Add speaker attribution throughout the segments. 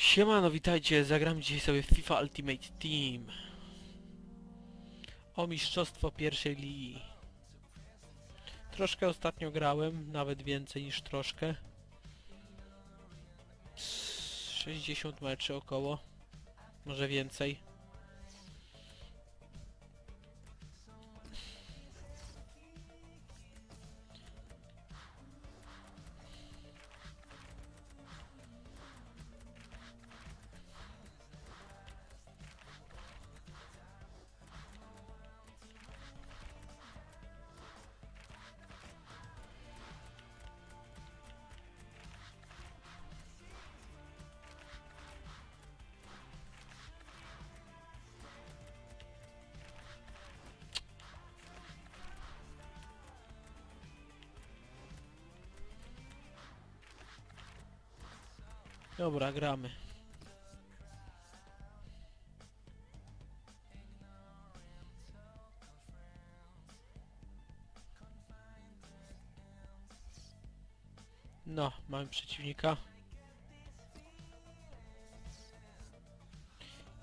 Speaker 1: Siemano, witajcie, zagram dzisiaj sobie FIFA Ultimate Team. O mistrzostwo pierwszej ligi. Troszkę ostatnio grałem, nawet więcej niż troszkę. Z 60 meczy około. Może więcej. Dobra, gramy. No, mamy przeciwnika.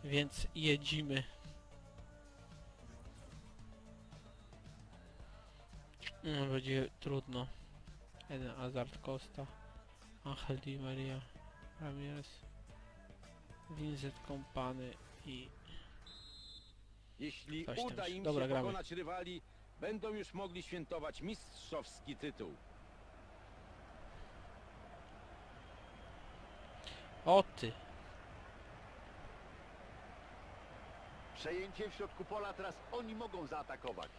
Speaker 1: Więc jedzimy. No, będzie trudno. Jeden Azard Costa. Angel Di Maria. Ramirez. Vincent Kompany i...
Speaker 2: Jeśli
Speaker 1: Coś tam
Speaker 2: uda im
Speaker 1: Dobra,
Speaker 2: się
Speaker 1: gramy.
Speaker 2: pokonać rywali, będą już mogli świętować mistrzowski tytuł.
Speaker 1: O ty!
Speaker 3: Przejęcie w środku pola, teraz oni mogą zaatakować.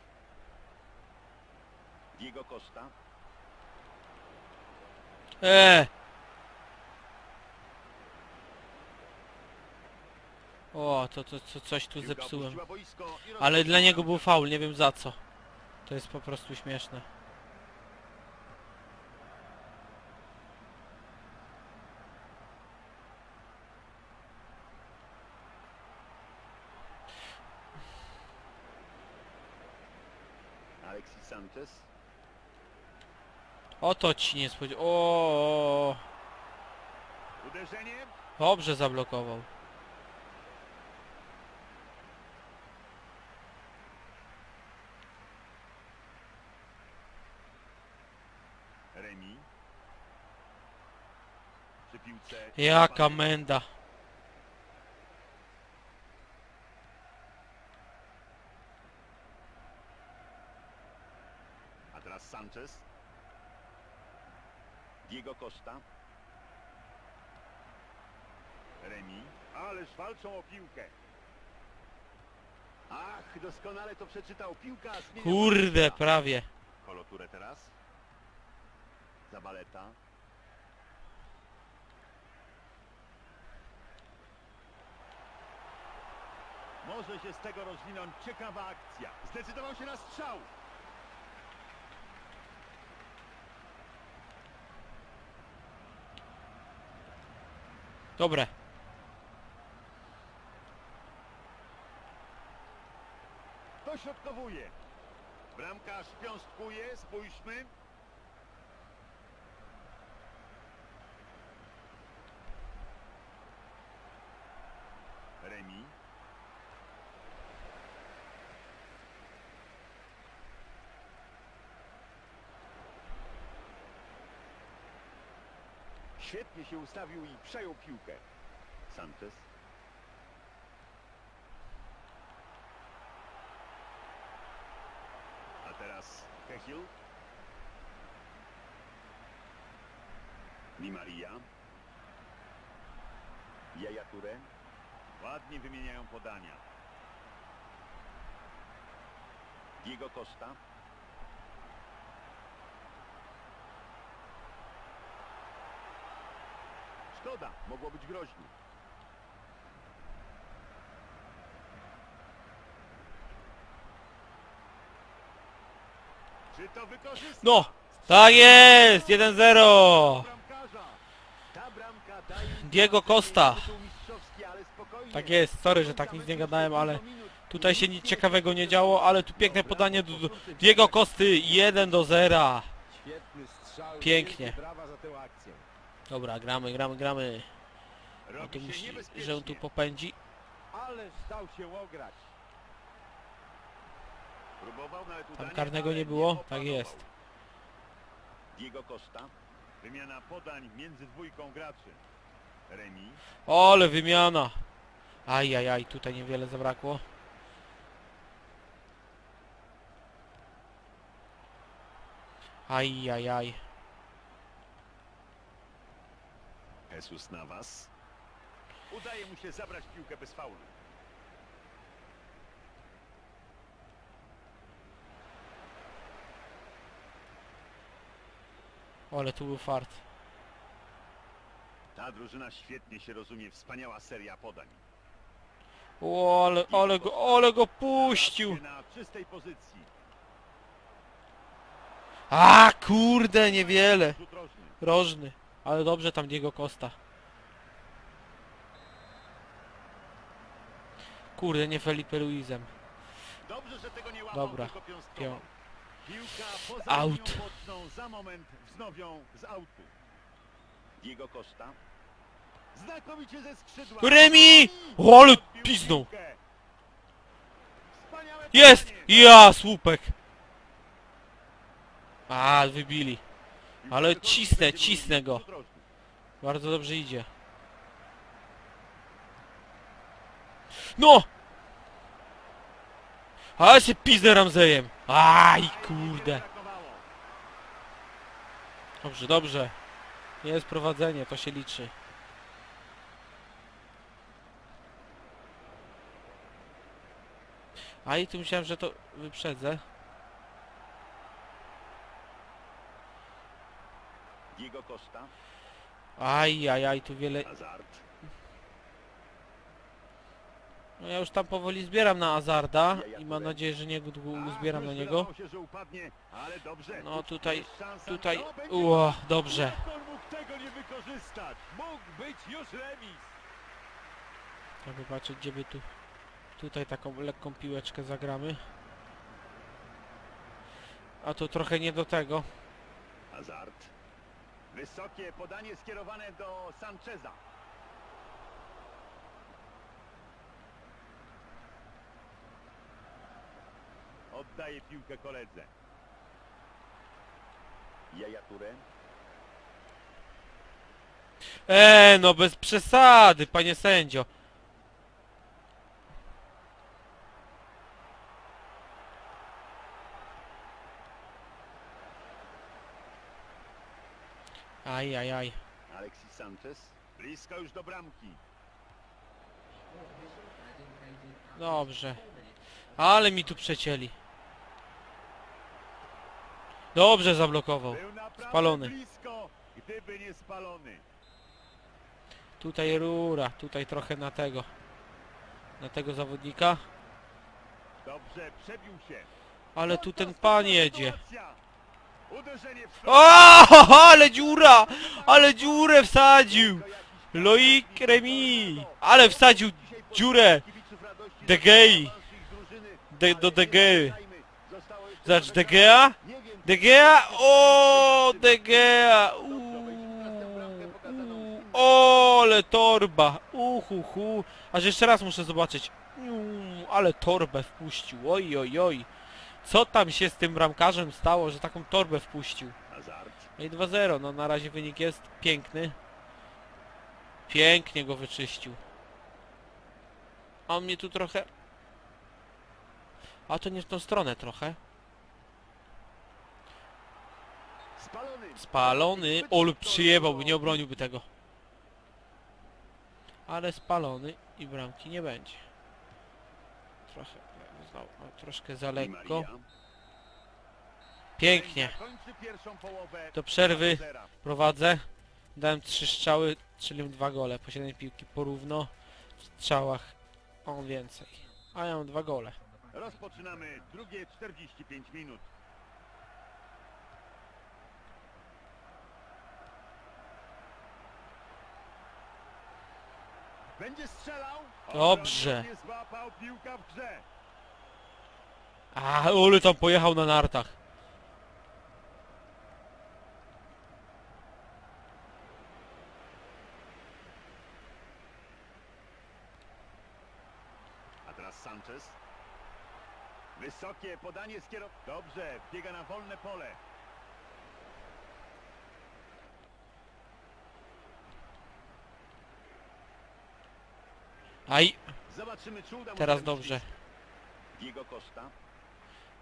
Speaker 3: Diego Costa.
Speaker 1: Eee! O, to, to, to coś tu zepsułem. Ale dla niego był faul, nie wiem za co. To jest po prostu śmieszne.
Speaker 3: Alexis Sanchez.
Speaker 1: O to ci nie spodziewał. O,
Speaker 3: Uderzenie.
Speaker 1: dobrze zablokował.
Speaker 3: Remi. Przy piłce.
Speaker 1: Jaka menda.
Speaker 3: A teraz Sanchez. Diego Costa. Remi. Ależ walczą o piłkę. Ach, doskonale to przeczytał. Piłka
Speaker 1: Kurde, prawie.
Speaker 3: Koloturę teraz. Zabaleta. Może się z tego rozwinąć ciekawa akcja. Zdecydował się na strzał.
Speaker 1: Dobre.
Speaker 3: Dośrodkowuje. Bramkarz piąstkuje. Spójrzmy. Remi. Świetnie się ustawił i przejął piłkę. Sanchez. A teraz Cahill. Di Maria. Jaja Touré. Ładnie wymieniają podania. Diego Costa. Szkoda, mogło być groźnie. Czy to wykorzysta?
Speaker 1: No! Tak jest! 1-0!
Speaker 3: Bramkarza. Ta bramka daje im
Speaker 1: Diego Costa.
Speaker 3: na tytuł mistrzowski, ale spokojnie.
Speaker 1: Tak jest, sorry, że tak nic nie gadałem, ale tutaj się nic ciekawego nie działo, ale tu piękne podanie do, do Diego Kosty 1 do 0.
Speaker 2: Świetny strzał.
Speaker 1: Pięknie.
Speaker 2: wielkie Brawa.
Speaker 1: Dobra, gramy, gramy, gramy. On
Speaker 3: Robi
Speaker 1: tu
Speaker 3: się
Speaker 1: musi, że on tu popędzi.
Speaker 2: Ależ dał się ograć.
Speaker 3: Próbował nawet
Speaker 1: Tam karnego nie było? Tak jest.
Speaker 3: Diego Costa. Wymiana podań między dwójką graczy. Remi.
Speaker 1: Ole, wymiana! Ajajaj, tutaj niewiele zabrakło. Ajajaj.
Speaker 3: Jesus Navas. Udaje mu się zabrać piłkę bez faulu.
Speaker 1: Ole, tu był fart.
Speaker 3: Ta drużyna świetnie się rozumie. Wspaniała seria podań.
Speaker 1: O, ale, ale go, ale go puścił!
Speaker 3: Na czystej pozycji.
Speaker 1: A kurde, niewiele.
Speaker 3: Rzut rożny.
Speaker 1: Rożny. Ale dobrze tam Diego Costa. Kurde, nie Felipe Luizem.
Speaker 3: Dobrze, że tego nie łapał,
Speaker 1: Dobra.
Speaker 3: tylko.
Speaker 1: Pią.
Speaker 3: Piłka poza
Speaker 1: Out.
Speaker 3: linią boczną, za moment wznowią z autu. Diego Costa. Znakomicie ze skrzydła.
Speaker 1: Remi! Ale
Speaker 3: Odbił
Speaker 1: piznął.
Speaker 3: piłkę. Wspaniałe
Speaker 1: Jest!
Speaker 3: podanie.
Speaker 1: Ja, słupek! A, wybili. Ale cisnę, cisnę go. Bardzo dobrze idzie. No! Ale się pizdę Ramzejem. Aj, kurde. Dobrze, dobrze. Jest prowadzenie, to się liczy. A i tu myślałem, że to wyprzedzę.
Speaker 3: Diego Costa.
Speaker 1: Aj, aj, aj, tu wiele...
Speaker 3: Hazard.
Speaker 1: No ja już tam powoli zbieram na Azarda i mam nadzieję, że nie długo zbieram na niego. No tutaj, tutaj...
Speaker 3: Gol.
Speaker 1: dobrze. Trzeba patrzeć, gdzie by tu... Tutaj taką lekką piłeczkę zagramy. A to trochę nie do tego.
Speaker 3: Hazard. Wysokie podanie skierowane do Sancheza. Oddaje piłkę koledze. Jaja Touré.
Speaker 1: Eee, no bez przesady, panie sędzio. Aj, aj, aj.
Speaker 3: Alexis Sanchez. Blisko już do bramki.
Speaker 1: Dobrze. Ale mi tu przecięli. Dobrze zablokował.
Speaker 3: Był naprawdę
Speaker 1: Spalony.
Speaker 3: blisko, gdyby nie spalony.
Speaker 1: Tutaj rura, tutaj trochę na tego. Na tego zawodnika.
Speaker 3: Dobrze, przebił się.
Speaker 1: Ale tu ten pan jedzie.
Speaker 3: Sytuacja.
Speaker 1: O, ale dziura! Ale dziurę wsadził! Loik Remi! Ale wsadził dziurę! De Gea! De, do De Gea! Zacz De Gea? De Gea? O, De Gea! Uuu, uuu, ale torba! Uhuhu! Aż jeszcze raz muszę zobaczyć. Uuu, ale torbę wpuścił. Oj, oj, oj. Co tam się z tym bramkarzem stało, że taką torbę wpuścił? No i 2-0, no na razie wynik jest piękny. Pięknie go wyczyścił. A on mnie tu trochę... A to nie w tą stronę trochę.
Speaker 3: Spalony.
Speaker 1: Spalony. Ol przyjebałby, nie obroniłby tego. Ale spalony i bramki nie będzie. Trochę, znowu, no, troszkę za lekko. Pięknie. Do przerwy
Speaker 3: 2-0.
Speaker 1: prowadzę. Dałem trzy strzały, czyli dwa gole. Po 7 piłki porówno. W strzałach on więcej. A ja mam dwa gole.
Speaker 3: Rozpoczynamy drugie 45 minut. Będzie strzelał.
Speaker 1: Dobrze.
Speaker 3: Złapał piłka w grze.
Speaker 1: A, Uli tam pojechał na nartach.
Speaker 3: A teraz Sanchez. Wysokie podanie z kierow... Dobrze, biega na wolne pole.
Speaker 1: Aj,
Speaker 3: Zobaczymy, czy uda mu
Speaker 1: teraz dobrze.
Speaker 3: Diego Costa.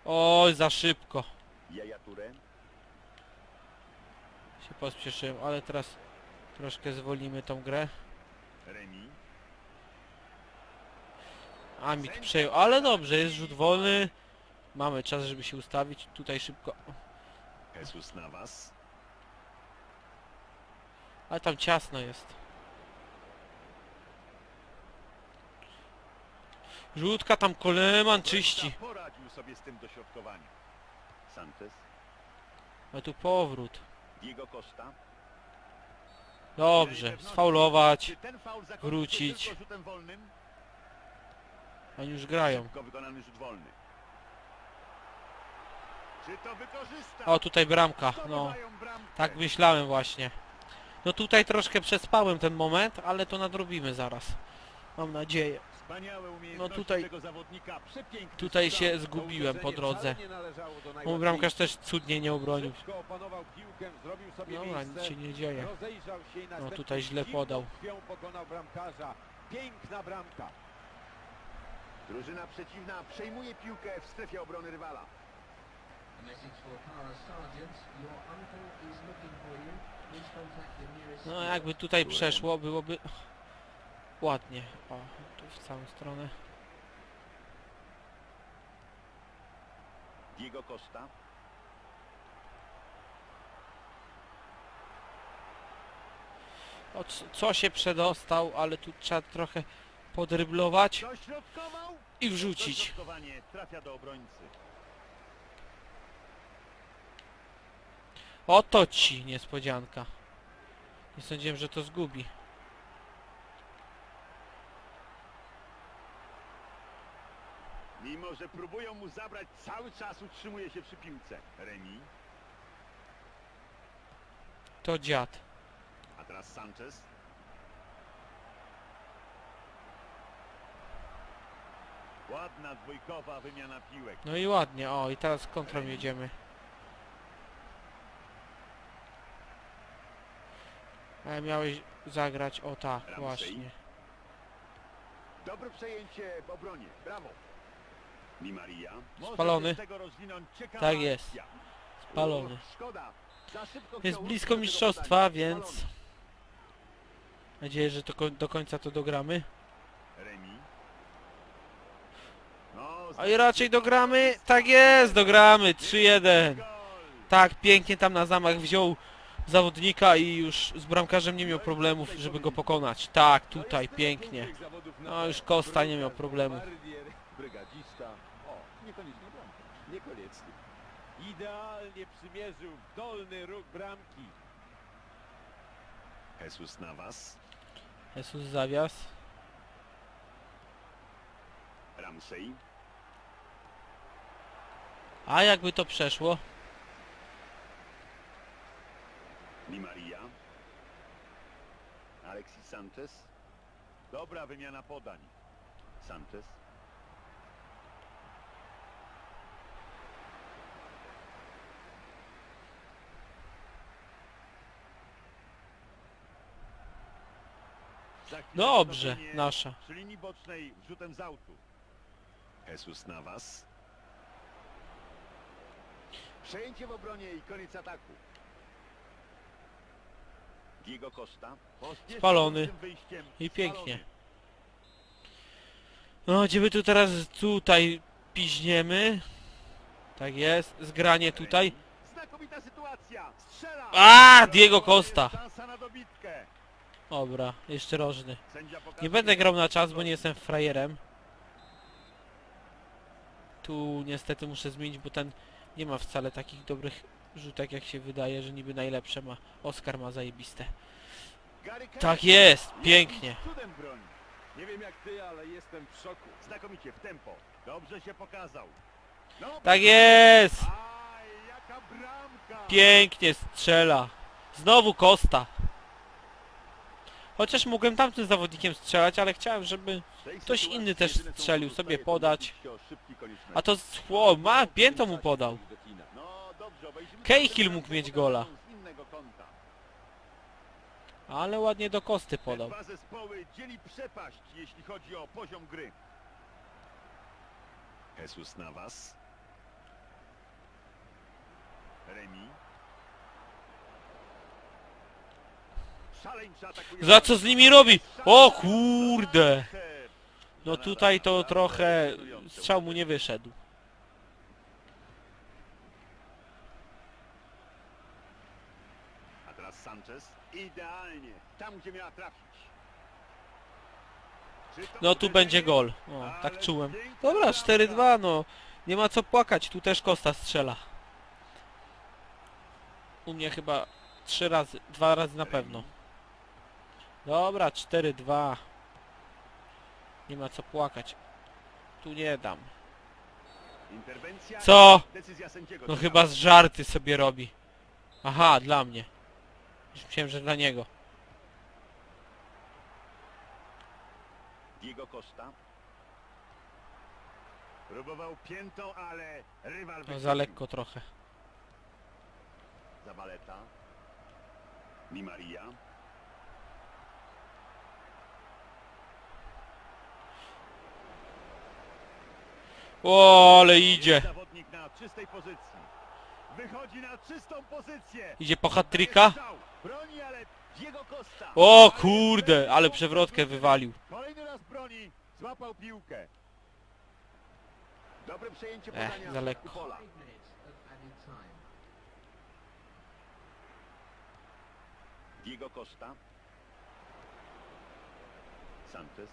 Speaker 1: Oj, za szybko się pospieszyłem, ale teraz troszkę zwolnimy tą grę.
Speaker 3: Remi,
Speaker 1: Amit przejął, ale dobrze, jest rzut wolny. Mamy czas, żeby się ustawić. Tutaj szybko.
Speaker 3: Jesus Navas,
Speaker 1: Ale tam ciasno jest. Rzutka tam Koleman czyści.
Speaker 3: Sobie z tym dośrodkowaniem. Sanchez,
Speaker 1: A tu powrót.
Speaker 3: Diego Costa.
Speaker 1: Dobrze, sfaulować.
Speaker 3: Czy ten faul zakończy się
Speaker 1: wrócić.
Speaker 3: tylko rzutem wolnym?
Speaker 1: Oni już grają.
Speaker 3: Szybko wykonany rzut wolny. Czy to wykorzysta?
Speaker 1: O, tutaj bramka. No,
Speaker 3: Zdobywają bramkę.
Speaker 1: tak myślałem właśnie. No tutaj troszkę przespałem ten moment, ale to nadrobimy zaraz. Mam nadzieję. No tutaj- Tutaj się zgubiłem po drodze. Mój bramkarz też cudnie nie obronił. Dobra,
Speaker 2: miejsce.
Speaker 1: nic się nie dzieje.
Speaker 2: Następnie
Speaker 1: tutaj źle podał.
Speaker 2: Piękna bramka.
Speaker 3: Drużyna przeciwna przejmuje piłkę w strefie obrony rywala.
Speaker 1: No jakby tutaj przeszło, byłoby ładnie. O, tu w całą stronę.
Speaker 3: Diego Costa.
Speaker 1: O, co się przedostał, ale tu trzeba trochę podryblować
Speaker 3: Dośrodkował.
Speaker 1: i wrzucić.
Speaker 3: Dośrodkowanie trafia do obrońcy.
Speaker 1: Oto ci niespodzianka. Nie sądziłem, że to zgubi.
Speaker 3: Że próbują mu zabrać, cały czas utrzymuje się przy piłce. Remi,
Speaker 1: To dziad.
Speaker 3: a teraz Sanchez. Ładna dwójkowa wymiana piłek.
Speaker 1: No i ładnie, o i teraz kontrą jedziemy. Ale miałeś zagrać, o tak,
Speaker 3: Ramsey.
Speaker 1: właśnie.
Speaker 3: Dobre przejęcie w obronie. Brawo. Di Maria. Może
Speaker 1: Spalony. Tak jest. Spalony. Jest blisko mistrzostwa, więc... Nadzieję, że to do końca to dogramy.
Speaker 3: No,
Speaker 1: A i raczej dogramy. Tak jest, dogramy. 3-1.
Speaker 3: Gol.
Speaker 1: Tak, pięknie tam na zamach wziął zawodnika i już z bramkarzem nie miał problemów, żeby go pokonać. Tak, tutaj, pięknie. No już Costa nie miał problemu.
Speaker 2: Niekoniecznie bramka. Niekoniecznie. Idealnie przymierzył w dolny róg bramki.
Speaker 3: Jesus Navas.
Speaker 1: Jesus zawias.
Speaker 3: Ramsey.
Speaker 1: A jakby to przeszło?
Speaker 3: Di Maria. Alexis Sanchez. Dobra wymiana podań. Sanchez.
Speaker 1: Dobrze, nasza.
Speaker 3: Przy linii bocznej wrzutem z autu. Jesus Navas. Przejęcie w obronie i koniec ataku. Diego Costa.
Speaker 1: Spalony. I pięknie. No, gdzie my tu teraz tutaj piźniemy? Tak jest, zgranie tutaj.
Speaker 3: Znakomita sytuacja. Strzela.
Speaker 1: A, Diego Costa.
Speaker 3: Szansa na dobitkę.
Speaker 1: Dobra, jeszcze rożny. Nie będę grał na czas, bo nie jestem frajerem. Tu niestety muszę zmienić, bo ten nie ma wcale takich dobrych rzutek, jak się wydaje, że niby najlepsze ma. Oskar ma zajebiste. Tak jest, pięknie.
Speaker 2: Nie wiem jak ty, ale jestem w szoku.
Speaker 3: Znakomicie w tempo. Dobrze się pokazał. No,
Speaker 1: Tak jest! Pięknie strzela. Znowu Kosta. Chociaż mogłem tamtym zawodnikiem strzelać, ale chciałem, żeby... Ktoś inny też strzelił, sobie podać. A to... O, ma, piętą mu podał. Cahill mógł mieć gola. Ale ładnie do kosty podał.
Speaker 3: zespoły dzieli przepaść, jeśli chodzi o poziom gry. Jesus Navas. Remi.
Speaker 1: Za co z nimi robi? O kurde! No tutaj to trochę... Strzał mu nie wyszedł.
Speaker 3: A teraz Sanchez. Idealnie. Tam, gdzie miała trafić.
Speaker 1: No tu będzie gol. O, tak czułem. Dobra, 4-2 no. Nie ma co płakać, tu też Kosta strzela. U mnie chyba trzy razy, dwa razy na pewno. Dobra, 4-2. Nie ma co płakać. Tu nie dam.
Speaker 3: Interwencja
Speaker 1: Co?
Speaker 3: i Decyzja sędziego.
Speaker 1: No chyba z żarty sobie robi. Aha, dla mnie. Już myślałem, że dla niego.
Speaker 3: Diego Costa. Próbował piętą, ale rywal
Speaker 1: No za lekko trochę.
Speaker 3: Zabaleta. Di Maria.
Speaker 1: O, ale idzie.
Speaker 3: Zawodnik na czystej pozycji. Wychodzi na czystą pozycję.
Speaker 1: Idzie po hat-tricka?
Speaker 3: Strzał. Broni, ale Diego Costa.
Speaker 1: O kurde, ale przewrotkę wywalił.
Speaker 3: Kolejny raz broni. Złapał piłkę. Dobre przejęcie
Speaker 1: Ech,
Speaker 3: podania.
Speaker 1: za lekko.
Speaker 3: Pola. Diego Costa. Sanchez.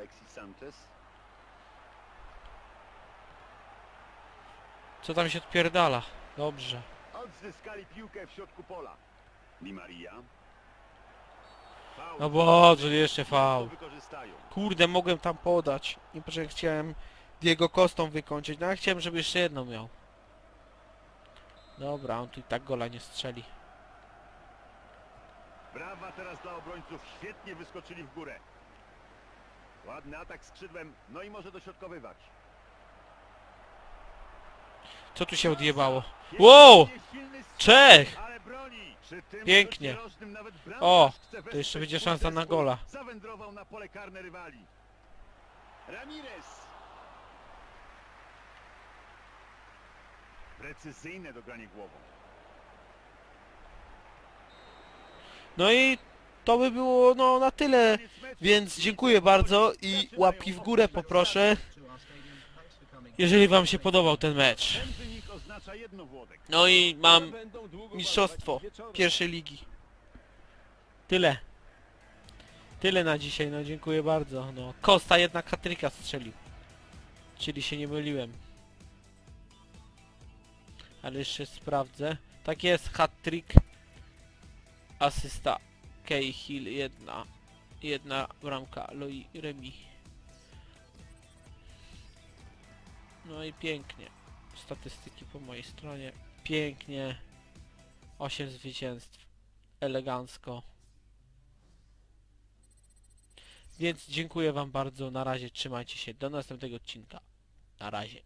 Speaker 3: Alexis Sanchez.
Speaker 1: Co tam się odpierdala? Dobrze.
Speaker 3: Odzyskali piłkę w środku pola. Di Maria. Faul.
Speaker 1: No Boże, jeszcze faul.
Speaker 3: Wykorzystają.
Speaker 1: Kurde, mogłem tam podać. Nie że chciałem Diego Kostą wykończyć. No ja chciałem, żeby jeszcze jedną miał. Dobra, on tu i tak gola nie strzeli.
Speaker 3: Brawa teraz dla obrońców. Świetnie wyskoczyli w górę. Ładny atak skrzydłem. No i może dośrodkowywać.
Speaker 1: Co tu się odjebało? Wow! Czech! Pięknie. O, to jeszcze będzie szansa na gola.
Speaker 3: Zawędrował na pole karne rywali. Ramirez. Precyzyjne dogranie głową.
Speaker 1: No i to by było no na tyle. Więc dziękuję bardzo i łapki w górę poproszę, jeżeli wam się podobał ten mecz. No i mam mistrzostwo pierwszej ligi. Tyle. Tyle na dzisiaj, no dziękuję bardzo. No, Kosta jednak hatryka strzelił. Czyli się nie myliłem. Ale jeszcze sprawdzę. Tak jest, hat-trick. Asysta. Cahill, jedna. Jedna bramka. Loi Remi. No i pięknie. Statystyki po mojej stronie. Pięknie. 8 zwycięstw. Elegancko. Więc dziękuję wam bardzo. Na razie trzymajcie się. Do następnego odcinka. Na razie.